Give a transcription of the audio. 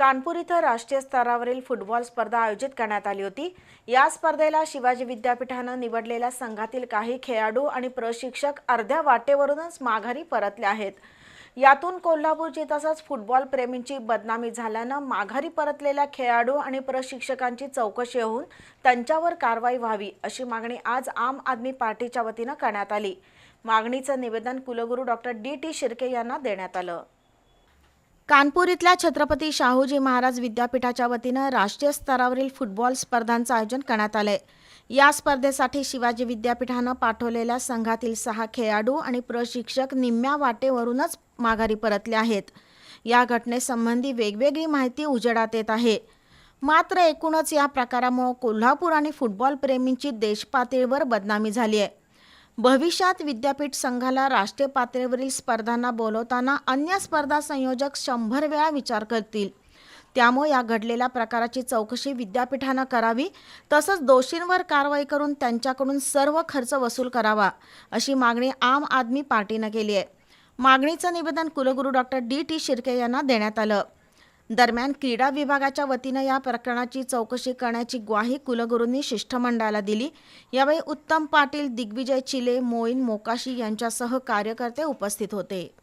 कानपूर इथं राष्ट्रीय स्तरावरील फुटबॉल स्पर्धा आयोजित करण्यात आली होती. या स्पर्धेला शिवाजी विद्यापीठानं निवडलेल्या संघातील काही खेळाडू आणि प्रशिक्षक अर्ध्या वाटेवरूनच माघारी परतले आहेत. यातून कोल्हापूरची तसंच फुटबॉल प्रेमींची बदनामी झाल्यानं माघारी परतलेल्या खेळाडू आणि प्रशिक्षकांची चौकशी होऊन त्यांच्यावर कारवाई व्हावी अशी मागणी आज आम आदमी पार्टीच्या वतीनं करण्यात आली. मागणीचं निवेदन कुलगुरू डॉक्टर डी टी शिर्के यांना देण्यात आलं. कानपूर इथल्या छत्रपती शाहूजी महाराज विद्यापीठाच्या वतीनं राष्ट्रीय स्तरावरील फुटबॉल स्पर्धांचं आयोजन करण्यात आलंय. या स्पर्धेसाठी शिवाजी विद्यापीठानं पाठवलेल्या संघातील सहा खेळाडू आणि प्रशिक्षक निम्म्या वाटेवरूनच माघारी परतले आहेत. या घटनेसंबंधी वेगवेगळी माहिती उजेडात येत आहे. मात्र एकूणच या प्रकारामुळे कोल्हापूर आणि फुटबॉल प्रेमींची देशपातळीवर बदनामी झाली आहे. भविष्यात विद्यापीठ संघाला राष्ट्रीय पातळीवरील स्पर्धांना बोलवताना अन्य स्पर्धा संयोजक शंभर वेळा विचार करतील. त्यामुळे या घडलेल्या प्रकाराची चौकशी विद्यापीठानं करावी तसंच दोषींवर कारवाई करून त्यांच्याकडून सर्व खर्च वसूल करावा अशी मागणी आम आदमी पार्टीनं केली आहे. मागणीचं निवेदन कुलगुरू डॉक्टर डी टी शिर्के यांना देण्यात आलं. दरम्यान क्रीडा विभागाच्या वतीनं या प्रकरणाची चौकशी करण्याची ग्वाही कुलगुरूंनी शिष्टमंडळाला दिली. यावेळी उत्तम पाटील दिग्विजय चिले मोईन मोकाशी यांच्यासह कार्यकर्ते उपस्थित होते.